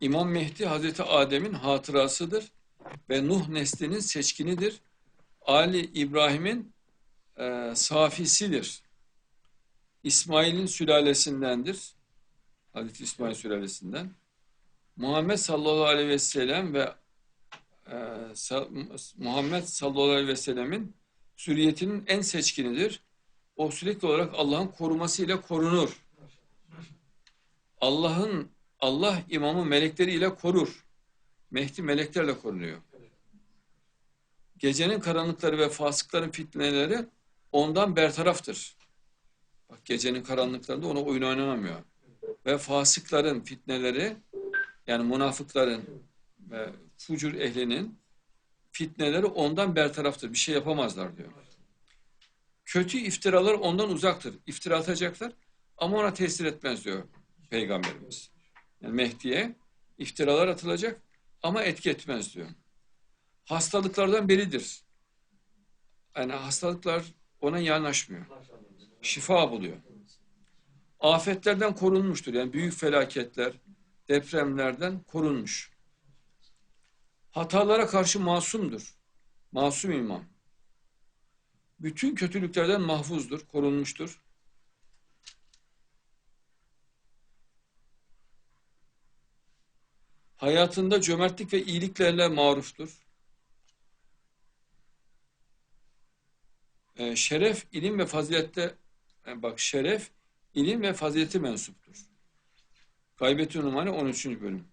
İmam Mehdi Hazreti Adem'in hatırasıdır ve Nuh neslinin seçkinidir. Ali İbrahim'in e, safisidir. İsmail'in sülalesindendir. Hazreti İsmail sülalesinden. Muhammed sallallahu aleyhi ve sellem ve e, sa- Muhammed sallallahu aleyhi ve sellemin zürriyetinin en seçkinidir. O sürekli olarak Allah'ın korumasıyla korunur. Allah'ın Allah imamı melekleri ile korur. Mehdi meleklerle korunuyor. Gecenin karanlıkları ve fasıkların fitneleri ondan bertaraftır. Bak gecenin karanlıklarında ona oyun oynanamıyor. Ve fasıkların fitneleri yani münafıkların ve fucur ehlinin fitneleri ondan bertaraftır. Bir şey yapamazlar diyor. Kötü iftiralar ondan uzaktır. İftira atacaklar ama ona tesir etmez diyor Peygamberimiz. Yani Mehdi'ye iftiralar atılacak ama etki etmez diyor. Hastalıklardan biridir. Yani hastalıklar ona yanaşmıyor. Şifa buluyor. Afetlerden korunmuştur. Yani büyük felaketler, depremlerden korunmuş. Hatalara karşı masumdur. Masum imam. Bütün kötülüklerden mahfuzdur, korunmuştur. Hayatında cömertlik ve iyiliklerle maruftur. Ee, şeref, ilim ve fazilette e, bak şeref, ilim ve fazileti mensuptur. Gaybetü Numane 13. bölüm.